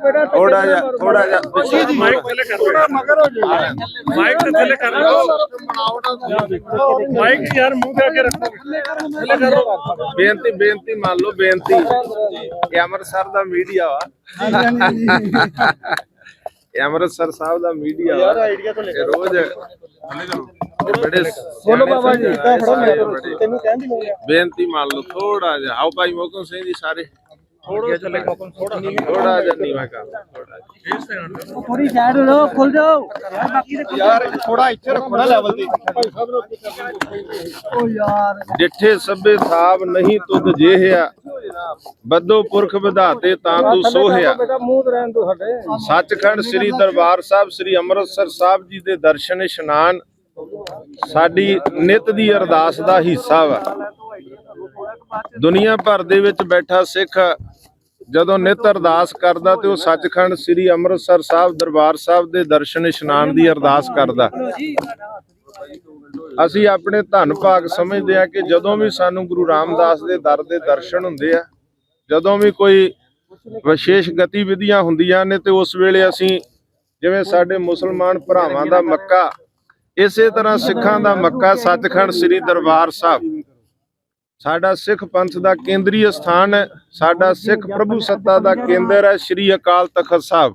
ਥੋੜਾ ਜਿਹਾ ਥੋੜਾ ਜਿਹਾ। ਮਾਈਕ ਥੱਲੇ ਕਰ ਲਓ। ਮਾਈਕ ਤੇ ਥੱਲੇ ਕਰ ਲਓ। ਮਾਈਕ ਯਾਰ ਮੂੰਹ ਤੇ ਅੱਗੇ ਰੱਖੋ। ਥੱਲੇ ਕਰ ਲਓ। ਬੇਨਤੀ ਬੇਨਤੀ ਮੰਨ ਲਓ ਬੇਨਤੀ। ਇਹ ਅੰਮ੍ਰਿਤਸਰ ਦਾ ਮੀਡੀਆ ਵਾ। ਇਹ ਅੰਮ੍ਰਿਤਸਰ ਸਾਹਿਬ ਦਾ ਮੀਡੀਆ ਵਾ। ਆਈਡੀਆ ਤੋਂ ਲੈ ਰੋਜ਼ ਬੜੇ ਬੋਲੋ ਬਾਬਾ ਜੀ ਤੈਨੂੰ ਦੀ ਹੈ ਬੇਨਤੀ ਮੰਨ ਲਓ ਥੋੜਾ ਜਿਹਾ। ਆਓ ਭਾਈ ਮੋਕਮ ਸਿੰਘ ਜੀ ਸਾਰੇ। ਥੋੜਾ ਥੱਲੇ ਮੌਕਮ ਥੋੜਾ ਥੋੜਾ ਜਿਹਾ ਨੀਵਾ ਕਰ ਥੋੜਾ ਜਿਹਾ ਫੇਸ ਤੇ ਆਣ ਦਿਓ। ਥੋੜੀ ਸਾਈਡ ਹੋ ਜਾਓ ਖੁੱਲ ਜਾਓ। ਯਾਰ ਬਾਕੀ ਦੇ ਯਾਰ ਥੋੜਾ ਇੱਥੇ ਰੱਖੋ ਨਾ ਲੈਵਲ ਤੇ। ਓ ਯਾਰ। ਜਿੱਠੇ ਸਭੇ ਥਾਪ ਨਹੀਂ ਤੁਧ ਜਿਹਿਆ ਬੱਦੋ ਪੁਰਖ ਵਿਧਾਤੇ ਤਾਂ ਤੂੰ ਸੋਹਿਆ। ਸੱਚਖੰਡ ਸ੍ਰੀ ਦਰਬਾਰ ਸਾਹਿਬ ਸ੍ਰੀ ਅੰਮ੍ਰਿਤਸਰ ਸਾਹਿਬ ਜੀ ਦੇ ਦਰਸ਼ਨ ਇਸ਼ਨਾਨ ਸਾਡੀ ਨਿਤ ਦੀ ਅਰਦਾਸ ਦਾ ਹਿੱਸਾ ਵਾ। ਦੁਨੀਆ ਭਰ ਦੇ ਵਿੱਚ ਬੈਠਾ ਸਿੱਖ ਜਦੋਂ ਨਿਤ ਅਰਦਾਸ ਕਰਦਾ ਤੇ ਉਹ ਸੱਚਖੰਡ ਸ੍ਰੀ ਅੰਮ੍ਰਿਤਸਰ ਸਾਹਿਬ ਦਰਬਾਰ ਸਾਹਿਬ ਦੇ ਦਰਸ਼ਨ ਇਸ਼ਨਾਨ ਦੀ ਅਰਦਾਸ ਕਰਦਾ। ਅਸੀਂ ਆਪਣੇ ਧੰਨ ਭਾਗ ਸਮਝਦੇ ਆ ਕਿ ਜਦੋਂ ਵੀ ਸਾਨੂੰ ਗੁਰੂ ਰਾਮਦਾਸ ਦੇ ਦਰ ਦੇ ਦਰਸ਼ਨ ਹੁੰਦੇ ਆ, ਜਦੋਂ ਵੀ ਕੋਈ ਵਿਸ਼ੇਸ਼ ਗਤੀਵਿਧੀਆਂ ਹੁੰਦੀਆਂ ਨੇ ਤੇ ਉਸ ਵੇਲੇ ਅਸੀਂ ਜਿਵੇਂ ਸਾਡੇ ਮੁਸਲਮਾਨ ਭਰਾਵਾਂ ਦਾ ਮੱਕਾ, ਇਸੇ ਤਰ੍ਹਾਂ ਸਿੱਖਾਂ ਦਾ ਮੱਕਾ ਸੱਚਖੰਡ ਸ੍ਰੀ ਦਰਬਾਰ ਸਾਹਿਬ। ਸਾਡਾ ਸਿੱਖ ਪੰਥ ਦਾ ਕੇਂਦਰੀ ਸਥਾਨ ਹੈ, ਸਾਡਾ ਸਿੱਖ ਪ੍ਰਭੂ ਸੱਤਾ ਦਾ ਕੇਂਦਰ ਹੈ ਸ੍ਰੀ ਅਕਾਲ ਤਖਤ ਸਾਹਿਬ।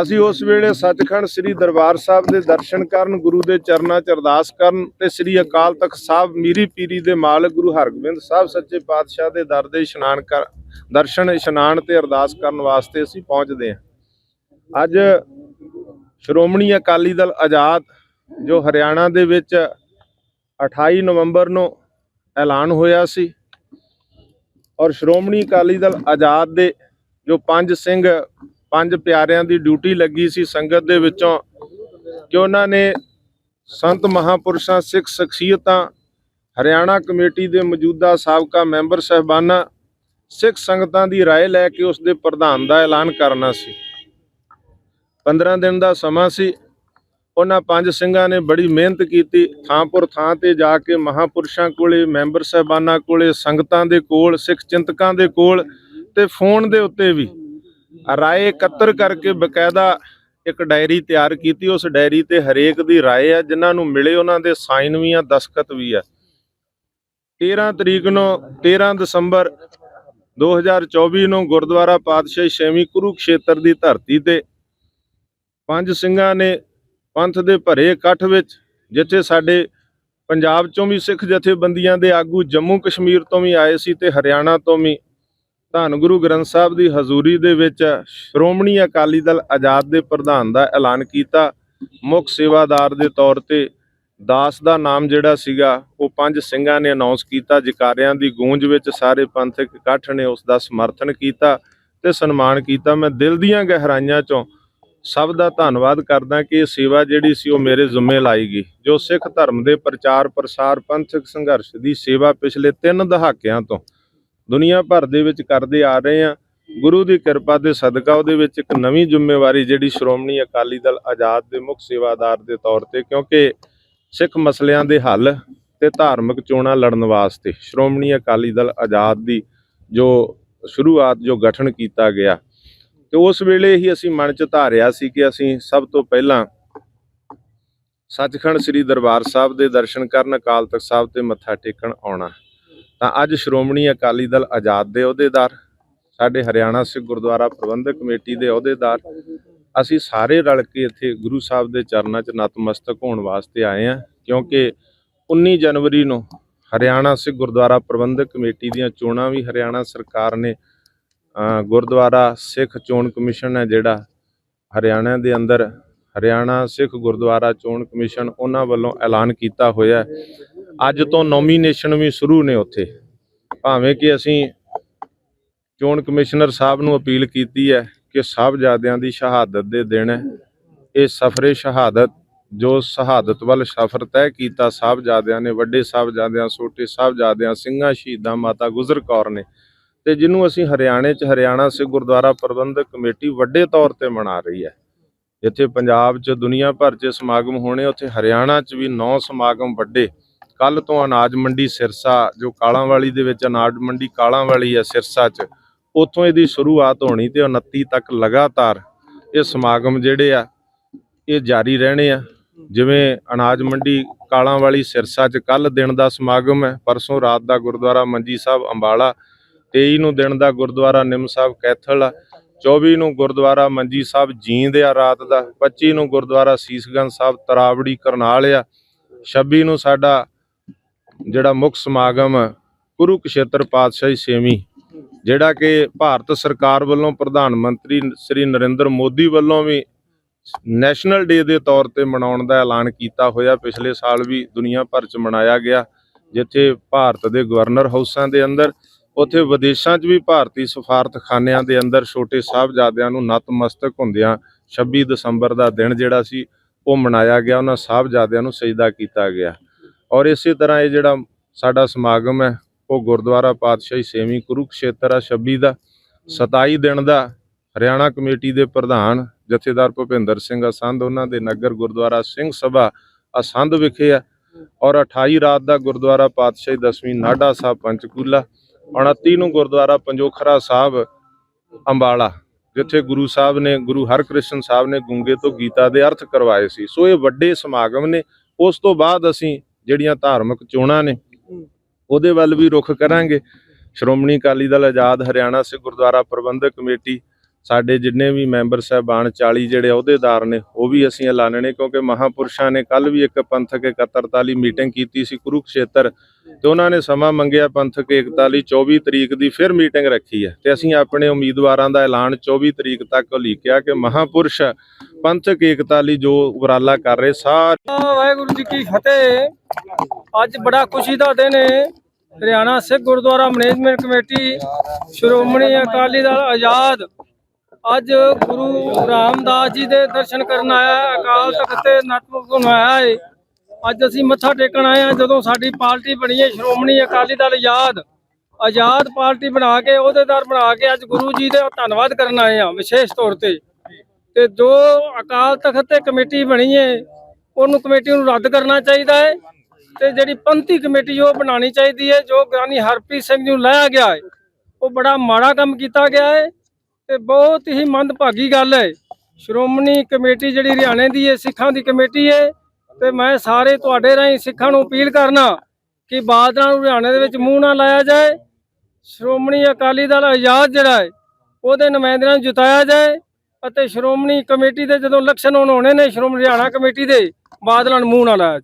ਅਸੀਂ ਉਸ ਵੇਲੇ ਸੱਚਖੰਡ ਸ੍ਰੀ ਦਰਬਾਰ ਸਾਹਿਬ ਦੇ ਦਰਸ਼ਨ ਕਰਨ, ਗੁਰੂ ਦੇ ਚਰਨਾਂ 'ਚ ਅਰਦਾਸ ਕਰਨ ਤੇ ਸ੍ਰੀ ਅਕਾਲ ਤਖਤ ਸਾਹਿਬ ਮੀਰੀ ਪੀਰੀ ਦੇ ਮਾਲਕ ਗੁਰੂ ਹਰਗੋਬਿੰਦ ਸਾਹਿਬ ਸੱਚੇ ਪਾਤਸ਼ਾਹ ਦੇ ਦਰ ਦੇ ਇਸ਼ਨਾਨ ਕਰ, ਦਰਸ਼ਨ ਇਸ਼ਨਾਨ ਤੇ ਅਰਦਾਸ ਕਰਨ ਵਾਸਤੇ ਅਸੀਂ ਪਹੁੰਚਦੇ ਹਾਂ। ਅੱਜ ਸ਼੍ਰੋਮਣੀ ਅਕਾਲੀ ਦਲ ਆਜ਼ਾਦ, ਜੋ ਹਰਿਆਣਾ ਦੇ ਵਿੱਚ 28 ਨਵੰਬਰ ਨੂੰ ਐਲਾਨ ਹੋਇਆ ਸੀ ਔਰ ਸ਼੍ਰੋਮਣੀ ਅਕਾਲੀ ਦਲ ਆਜ਼ਾਦ ਦੇ ਜੋ ਪੰਜ ਸਿੰਘ ਪੰਜ ਪਿਆਰਿਆਂ ਦੀ ਡਿਊਟੀ ਲੱਗੀ ਸੀ ਸੰਗਤ ਦੇ ਵਿੱਚੋਂ ਕਿ ਉਹਨਾਂ ਨੇ ਸੰਤ ਮਹਾਪੁਰਸ਼ਾਂ ਸਿੱਖ ਸ਼ਖਸੀਅਤਾਂ ਹਰਿਆਣਾ ਕਮੇਟੀ ਦੇ ਮੌਜੂਦਾ ਸਾਬਕਾ ਮੈਂਬਰ ਸਹਿਬਾਨਾਂ ਸਿੱਖ ਸੰਗਤਾਂ ਦੀ رائے ਲੈ ਕੇ ਉਸ ਦੇ ਪ੍ਰਧਾਨ ਦਾ ਐਲਾਨ ਕਰਨਾ ਸੀ 15 ਦਿਨ ਦਾ ਸਮਾਂ ਸੀ ਉਹਨਾਂ ਪੰਜ ਸਿੰਘਾਂ ਨੇ ਬੜੀ ਮਿਹਨਤ ਕੀਤੀ ਥਾਂਪੁਰ ਥਾਂ ਤੇ ਜਾ ਕੇ ਮਹਾਪੁਰਸ਼ਾਂ ਕੋਲੇ, ਮੈਂਬਰ ਸਹਿਬਾਨਾਂ ਕੋਲੇ, ਸੰਗਤਾਂ ਦੇ ਕੋਲ, ਸਿੱਖ ਚਿੰਤਕਾਂ ਦੇ ਕੋਲ ਤੇ ਫੋਨ ਦੇ ਉੱਤੇ ਵੀ ਰਾਏ ਇਕੱਤਰ ਕਰਕੇ ਬਕਾਇਦਾ ਇੱਕ ਡਾਇਰੀ ਤਿਆਰ ਕੀਤੀ। ਉਸ ਡਾਇਰੀ ਤੇ ਹਰੇਕ ਦੀ ਰਾਏ ਆ, ਜਿਨ੍ਹਾਂ ਨੂੰ ਮਿਲੇ ਉਹਨਾਂ ਦੇ ਸਾਈਨ ਵੀ ਆ, ਦਸਖਤ ਵੀ ਆ। 13 ਤਰੀਕ ਨੂੰ 13 ਦਸੰਬਰ 2024 ਨੂੰ ਗੁਰਦੁਆਰਾ ਪਾਤਸ਼ਾਹੀ ਛੇਵੀਂ ਕੁਰੂ ਖੇਤਰ ਦੀ ਧਰਤੀ ਤੇ ਪੰਜ ਸਿੰਘਾਂ ਨੇ ਪੰਥ ਦੇ ਭਰੇ ਇਕੱਠ ਵਿੱਚ, ਜਿੱਥੇ ਸਾਡੇ ਪੰਜਾਬ ਚੋਂ ਵੀ ਸਿੱਖ ਜਥੇਬੰਦੀਆਂ ਦੇ ਆਗੂ ਜੰਮੂ ਕਸ਼ਮੀਰ ਤੋਂ ਵੀ ਆਏ ਸੀ ਤੇ ਹਰਿਆਣਾ ਤੋਂ ਵੀ, ਧੰਨ ਗੁਰੂ ਗ੍ਰੰਥ ਸਾਹਿਬ ਦੀ ਹਜ਼ੂਰੀ ਦੇ ਵਿੱਚ ਸ਼੍ਰੋਮਣੀ ਅਕਾਲੀ ਦਲ ਆਜ਼ਾਦ ਦੇ ਪ੍ਰਧਾਨ ਦਾ ਐਲਾਨ ਕੀਤਾ। ਮੁੱਖ ਸੇਵਾਦਾਰ ਦੇ ਤੌਰ ਤੇ ਦਾਸ ਦਾ ਨਾਮ ਜਿਹੜਾ ਸੀਗਾ, ਉਹ ਪੰਜ ਸਿੰਘਾਂ ਨੇ ਅਨਾਉਂਸ ਕੀਤਾ। ਜਕਾਰਿਆਂ ਦੀ ਗੂੰਜ ਵਿੱਚ ਸਾਰੇ ਪੰਥਕ ਇਕੱਠ ਨੇ ਉਸ ਦਾ ਸਮਰਥਨ ਕੀਤਾ ਤੇ ਸਨਮਾਨ ਕੀਤਾ। ਮੈਂ ਦਿਲ ਦੀਆਂ ਗਹਿਰਾਈਆਂ ਚੋਂ ਸਭ ਦਾ ਧੰਨਵਾਦ ਕਰਦਾ ਕਿ ਇਹ ਸੇਵਾ ਜਿਹੜੀ ਸੀ ਉਹ ਮੇਰੇ ਜ਼ਿੰਮੇ ਲਾਈ ਗਈ, ਜੋ ਸਿੱਖ ਧਰਮ ਦੇ ਪ੍ਰਚਾਰ ਪ੍ਰਸਾਰ ਪੰਥਕ ਸੰਘਰਸ਼ ਦੀ ਸੇਵਾ ਪਿਛਲੇ 3 ਦਹਾਕਿਆਂ ਤੋਂ ਦੁਨੀਆ ਭਰ ਦੇ ਵਿੱਚ ਕਰਦੇ ਆ ਰਹੇ ਆ ਗੁਰੂ ਦੀ ਕਿਰਪਾ ਦੇ ਸਦਕਾ ਉਹਦੇ ਵਿੱਚ ਇੱਕ ਨਵੀਂ ਜ਼ਿੰਮੇਵਾਰੀ ਜਿਹੜੀ ਸ਼੍ਰੋਮਣੀ ਅਕਾਲੀ ਦਲ ਆਜ਼ਾਦ ਦੇ ਮੁੱਖ ਸੇਵਾਦਾਰ ਦੇ ਤੌਰ ਤੇ, ਕਿਉਂਕਿ ਸਿੱਖ ਮਸਲਿਆਂ ਦੇ ਹੱਲ ਤੇ ਧਾਰਮਿਕ ਚੋਣਾਂ ਲੜਨ ਵਾਸਤੇ ਸ਼੍ਰੋਮਣੀ ਅਕਾਲੀ ਦਲ ਆਜ਼ਾਦ ਦੀ ਜੋ ਸ਼ੁਰੂਆਤ ਜੋ ਗਠਨ ਕੀਤਾ ਗਿਆ ਤੇ ਉਸ ਵੇਲੇ ਹੀ ਅਸੀਂ ਮਨ ਚ ਧਾਰਿਆ ਸੀ ਕਿ ਅਸੀਂ ਸਭ ਤੋਂ ਪਹਿਲਾਂ ਸੱਚਖੰਡ ਸ੍ਰੀ ਦਰਬਾਰ ਸਾਹਿਬ ਦੇ ਦਰਸ਼ਨ ਕਰਨ, ਅਕਾਲ ਤਖਤ ਸਾਹਿਬ ਤੇ ਮੱਥਾ ਟੇਕਣ ਆਉਣਾ। ਤਾਂ ਅੱਜ ਸ਼੍ਰੋਮਣੀ ਅਕਾਲੀ ਦਲ ਆਜ਼ਾਦ ਦੇ ਅਹੁਦੇਦਾਰ, ਸਾਡੇ ਹਰਿਆਣਾ ਸਿੱਖ ਗੁਰਦੁਆਰਾ ਪ੍ਰਬੰਧਕ ਕਮੇਟੀ ਦੇ ਅਹੁਦੇਦਾਰ, ਅਸੀਂ ਸਾਰੇ ਰਲ ਕੇ ਇੱਥੇ ਗੁਰੂ ਸਾਹਿਬ ਦੇ ਚਰਨਾਂ 'ਚ ਨਤਮਸਤਕ ਹੋਣ ਵਾਸਤੇ ਆਏ ਹਾਂ, ਕਿਉਂਕਿ 19 ਜਨਵਰੀ ਨੂੰ ਹਰਿਆਣਾ ਸਿੱਖ ਗੁਰਦੁਆਰਾ ਪ੍ਰਬੰਧਕ ਕਮੇਟੀ ਦੀਆਂ ਚੋਣਾਂ ਵੀ ਹਰਿਆਣਾ ਸਰਕਾਰ ਨੇ ਗੁਰਦੁਆਰਾ ਸਿੱਖ ਚੋਣ ਕਮਿਸ਼ਨ ਹੈ ਜਿਹੜਾ ਹਰਿਆਣਾ ਦੇ ਅੰਦਰ, ਹਰਿਆਣਾ ਸਿੱਖ ਗੁਰਦੁਆਰਾ ਚੋਣ ਕਮਿਸ਼ਨ ਉਹਨਾਂ ਵੱਲੋਂ ਐਲਾਨ ਕੀਤਾ ਹੋਇਆ ਅੱਜ ਤੋਂ ਨੋਮੀਨੇਸ਼ਨ ਵੀ ਸ਼ੁਰੂ ਨੇ ਉੱਥੇ। ਭਾਵੇਂ ਕਿ ਅਸੀਂ ਚੋਣ ਕਮਿਸ਼ਨਰ ਸਾਹਿਬ ਨੂੰ ਅਪੀਲ ਕੀਤੀ ਹੈ ਕਿ ਸਾਹਿਬਜ਼ਾਦਿਆਂ ਦੀ ਸ਼ਹਾਦਤ ਦੇ ਦਿਨ ਇਹ ਸਫਰੇ ਸ਼ਹਾਦਤ, ਜੋ ਸ਼ਹਾਦਤ ਵੱਲ ਸਫ਼ਰ ਤੈਅ ਕੀਤਾ, ਸਾਹਿਬਜ਼ਾਦਿਆਂ ਨੇ, ਵੱਡੇ ਸਾਹਿਬਜ਼ਾਦਿਆਂ, ਛੋਟੇ ਸਾਹਿਬਜ਼ਾਦਿਆਂ, ਸਿੰਘਾਂ, ਸ਼ਹੀਦਾਂ ਮਾਤਾ ਗੁਜਰ ਕੌਰ ਨੇ ਤੇ ਜਿਹਨੂੰ ਅਸੀਂ ਹਰਿਆਣੇ 'ਚ ਹਰਿਆਣਾ ਸਿੱਖ ਗੁਰਦੁਆਰਾ ਪ੍ਰਬੰਧਕ ਕਮੇਟੀ ਵੱਡੇ ਤੌਰ ਤੇ ਮਨਾ ਰਹੀ ਹੈ। ਜਿੱਥੇ ਪੰਜਾਬ 'ਚ ਦੁਨੀਆ ਭਰ 'ਚ ਸਮਾਗਮ ਹੋਣੇ, ਉੱਥੇ ਹਰਿਆਣਾ 'ਚ ਵੀ 9 ਸਮਾਗਮ ਵੱਡੇ। ਕੱਲ ਤੋਂ ਅਨਾਜ ਮੰਡੀ ਸਿਰਸਾ, ਜੋ ਕਾਲਾਂ ਵਾਲੀ ਦੇ ਵਿੱਚ ਅਨਾਜ ਮੰਡੀ ਕਾਲਾਂ ਵਾਲੀ ਹੈ ਸਿਰਸਾ 'ਚ, ਉੱਥੋਂ ਇਹਦੀ ਸ਼ੁਰੂਆਤ ਹੋਣੀ ਤੇ 29 ਤੱਕ ਲਗਾਤਾਰ ਇਹ ਸਮਾਗਮ ਜਿਹੜੇ ਆ, ਇਹ ਜਾਰੀ ਰਹਿਣੇ ਆ। ਜਿਵੇਂ ਅਨਾਜ ਮੰਡੀ ਕਾਲਾਂ ਵਾਲੀ ਸਿਰਸਾ 'ਚ ਕੱਲ ਦਿਨ ਦਾ ਸਮਾਗਮ ਹੈ, ਪਰਸੋਂ ਰਾਤ ਦਾ ਗੁਰਦੁਆਰਾ ਮੰਜੀ ਸਾਹਿਬ ਅੰਬਾਲਾ 23 ਨੂੰ ਦਿਨ ਦਾ ਗੁਰਦੁਆਰਾ ਨਿੰਮ ਸਾਹਿਬ ਕੈਥਲ ਆ 24 ਨੂੰ ਗੁਰਦੁਆਰਾ ਮੰਜੀ ਸਾਹਿਬ ਜੀਂਦ ਆ ਰਾਤ ਦਾ 25 ਨੂੰ ਗੁਰਦੁਆਰਾ ਸੀਸਗੰਜ ਸਾਹਿਬ ਤਰਾਵੜੀ ਕਰਨਾਲ ਆ 26 ਨੂੰ ਸਾਡਾ ਜਿਹੜਾ ਮੁੱਖ ਸਮਾਗਮ ਆ, ਕੁਰੂਕਸ਼ੇਤਰ ਪਾਤਸ਼ਾਹੀ ਛੇਵੀਂ ਜਿਹੜਾ ਕਿ ਭਾਰਤ ਸਰਕਾਰ ਵੱਲੋਂ ਪ੍ਰਧਾਨ ਮੰਤਰੀ ਸ੍ਰੀ ਨਰਿੰਦਰ ਮੋਦੀ ਵੱਲੋਂ ਵੀ ਨੈਸ਼ਨਲ ਡੇ ਦੇ ਤੌਰ ਤੇ ਮਨਾਉਣ ਦਾ ਐਲਾਨ ਕੀਤਾ ਹੋਇਆ ਪਿਛਲੇ ਸਾਲ ਵੀ ਦੁਨੀਆ ਭਰ ਚ ਮਨਾਇਆ ਗਿਆ ਜਿੱਥੇ ਭਾਰਤ ਦੇ ਗਵਰਨਰ ਹਾਊਸਾਂ ਦੇ ਅੰਦਰ ਉੱਥੇ ਵਿਦੇਸ਼ਾਂ 'ਚ ਵੀ ਭਾਰਤੀ ਸਫਾਰਤਖਾਨਿਆਂ ਦੇ ਅੰਦਰ ਛੋਟੇ ਸਾਹਿਬਜ਼ਾਦਿਆਂ ਨੂੰ ਨਤਮਸਤਕ ਹੁੰਦਿਆਂ 26 ਦਸੰਬਰ ਦਾ ਦਿਨ ਜਿਹੜਾ ਸੀ, ਉਹ ਮਨਾਇਆ ਗਿਆ। ਉਹਨਾਂ ਸਾਹਿਬਜ਼ਾਦਿਆਂ ਨੂੰ ਸਜਦਾ ਕੀਤਾ ਗਿਆ। ਔਰ ਇਸੇ ਤਰ੍ਹਾਂ ਇਹ ਜਿਹੜਾ ਸਾਡਾ ਸਮਾਗਮ ਹੈ, ਉਹ ਗੁਰਦੁਆਰਾ ਪਾਤਸ਼ਾਹੀ ਸੇਵੀਂ ਕੁਰੂਕਸ਼ੇਤਰ ਆ 26 ਦਾ। 27 ਦਿਨ ਦਾ ਹਰਿਆਣਾ ਕਮੇਟੀ ਦੇ ਪ੍ਰਧਾਨ ਜਥੇਦਾਰ ਭੁਪਿੰਦਰ ਸਿੰਘ ਅਸੰਧ, ਉਹਨਾਂ ਦੇ ਨਗਰ ਗੁਰਦੁਆਰਾ ਸਿੰਘ ਸਭਾ ਅਸੰਧ ਵਿਖੇ ਆ। ਔਰ 28 ਰਾਤ ਦਾ ਗੁਰਦੁਆਰਾ ਪਾਤਸ਼ਾਹੀ ਦਸਵੀਂ ਨਾਢਾ ਸਾਹਿਬ ਪੰਚਕੂਲਾ 29 ਨੂੰ ਗੁਰਦੁਆਰਾ ਪੰਜੋਖਰਾ ਸਾਹਿਬ, ਅੰਬਾਲਾ, ਜਿੱਥੇ ਗੁਰੂ ਸਾਹਿਬ ਨੇ, ਗੁਰੂ ਹਰਕ੍ਰਿਸ਼ਨ ਸਾਹਿਬ ਨੇ ਗੁੰਗੇ ਤੋਂ ਗੀਤਾ ਦੇ ਅਰਥ ਕਰਵਾਏ ਸੀ। ਸੋ ਇਹ ਵੱਡੇ ਸਮਾਗਮ ਨੇ। ਉਸ ਤੋਂ ਬਾਅਦ ਅਸੀਂ ਜਿਹੜੀਆਂ ਧਾਰਮਿਕ ਚੋਣਾਂ ਨੇ, ਉਹਦੇ ਵੱਲ ਵੀ ਰੁਖ ਕਰਾਂਗੇ। ਸ਼੍ਰੋਮਣੀ ਅਕਾਲੀ ਦਲ ਆਜ਼ਾਦ ਹਰਿਆਣਾ ਸਿੱਖ ਗੁਰਦੁਆਰਾ ਪ੍ਰਬੰਧਕ ਕਮੇਟੀ ਸਾਡੇ ਜਿੰਨੇ ਵੀ ਮੈਂਬਰ ਸਾਹਿਬਾਨ 40 ਜਿਹੜੇ ਅਹੁਦੇਦਾਰ ਨੇ, ਉਹ ਵੀ ਅਸੀਂ ਐਲਾਨਣੇ ਕਿਉਂਕਿ ਮਹਾਪੁਰਸ਼ਾਂ ਨੇ ਕੱਲ ਵੀ ਇੱਕ ਪੰਥਕ ਇਕੱਤਰਤਾ ਲਈ ਮੀਟਿੰਗ ਕੀਤੀ ਸੀ ਕੁਰੂਕਸ਼ੇਤਰ ਤੇ ਉਹਨਾਂ ਨੇ ਸਮਾਂ ਮੰਗਿਆ ਪੰਥਕ ਏਕਤਾ ਲਈ 24 ਤਰੀਕ ਦੀ ਫਿਰ ਮੀਟਿੰਗ ਰੱਖੀ ਹੈ ਤੇ ਅਸੀਂ ਆਪਣੇ ਉਮੀਦਵਾਰਾਂ ਦਾ ਐਲਾਨ 24 ਤਰੀਕ ਤੱਕ ਲਿਖਿਆ ਕਿ ਮਹਾਪੁਰਸ਼ ਪੰਥਕ ਏਕਤਾ ਲਈ ਜੋ ਉਪਰਾਲਾ ਕਰ ਰਹੇ ਸਾਰੇ ਵਾਹਿਗੁਰੂ ਜੀ ਕੀ ਫਤਿਹ। ਅੱਜ ਬੜਾ ਖੁਸ਼ੀ ਦਾ ਦਿਨ ਹੈ ਹਰਿਆਣਾ ਸਿੱਖ ਗੁਰਦੁਆਰਾ ਮੈਨੇਜਮੈਂਟ ਕਮੇਟੀ, ਸ਼੍ਰੋਮਣੀ ਅਕਾਲੀ ਦਲ ਆਜ਼ਾਦ। ਅੱਜ ਗੁਰੂ ਰਾਮਦਾਸ ਜੀ ਦੇ ਦਰਸ਼ਨ ਕਰਨ ਆਇਆ ਹੈ। ਅਕਾਲ ਤਖਤ ਤੇ ਨਤਮਸਤਕ ਹੋਣ ਆਇਆ ਹੈ ਅੱਜ ਅਸੀਂ ਮੱਥਾ ਟੇਕਣ ਆਏ ਹਾਂ, ਜਦੋਂ ਸਾਡੀ ਪਾਰਟੀ ਬਣੀ ਹੈ ਸ਼੍ਰੋਮਣੀ ਅਕਾਲੀ ਦਲ ਆਜ਼ਾਦ। ਆਜ਼ਾਦ ਪਾਰਟੀ ਬਣਾ ਕੇ ਅਹੁਦੇਦਾਰ ਬਣਾ ਕੇ ਅੱਜ ਗੁਰੂ ਜੀ ਦਾ ਧੰਨਵਾਦ ਕਰਨ ਆਏ ਹਾਂ, ਵਿਸ਼ੇਸ਼ ਤੌਰ ਤੇ। ਤੇ ਜੋ ਅਕਾਲ ਤਖਤ ਤੇ ਕਮੇਟੀ ਬਣੀ ਹੈ ਉਹਨੂੰ ਕਮੇਟੀ ਨੂੰ ਰੱਦ ਕਰਨਾ ਚਾਹੀਦਾ ਹੈ ਤੇ ਜਿਹੜੀ ਪੰਥੀ ਕਮੇਟੀ ਉਹ ਬਣਾਉਣੀ ਚਾਹੀਦੀ ਹੈ ਜੋ ਗਿਆਨੀ ਹਰਪ੍ਰੀਤ ਸਿੰਘ ਨੂੰ ਲਾਇਆ ਗਿਆ ਹੈ ਉਹ ਬੜਾ ਮਾੜਾ ਕੰਮ ਕੀਤਾ ਗਿਆ ਹੈ ਤੇ ਬਹੁਤ ਹੀ ਮੰਦਭਾਗੀ ਗੱਲ ਹੈ। ਸ਼੍ਰੋਮਣੀ ਕਮੇਟੀ ਜਿਹੜੀ ਹਰਿਆਣੇ ਦੀ ਹੈ, ਸਿੱਖਾਂ ਦੀ ਕਮੇਟੀ ਹੈ ਤੇ ਮੈਂ ਸਾਰੇ ਤੁਹਾਡੇ ਰਾਹੀਂ ਸਿੱਖਾਂ ਨੂੰ ਅਪੀਲ ਕਰਨਾ ਕਿ ਬਾਦਲਾਂ ਨੂੰ ਹਰਿਆਣੇ ਦੇ ਵਿੱਚ ਮੂੰਹ ਨਾ ਲਾਇਆ ਜਾਏ। ਸ਼੍ਰੋਮਣੀ ਅਕਾਲੀ ਦਲ ਆਜ਼ਾਦ ਜਿਹੜਾ ਹੈ, ਉਹਦੇ ਨੁਮਾਇੰਦਿਆਂ ਨੂੰ ਜਿਤਾਇਆ ਜਾਏ ਅਤੇ ਸ਼੍ਰੋਮਣੀ ਕਮੇਟੀ ਦੇ ਜਦੋਂ ਇਲੈਕਸ਼ਨ ਹੋਣ ਹੋਣੇ ਨੇ, ਸ਼੍ਰੋਮਣੀ ਹਰਿਆਣਾ ਕਮੇਟੀ ਦੇ ਬਾਦਲਾਂ ਨੂੰ ਮੂੰਹ ਨਾ ਲਾਇਆ ਜਾਏ।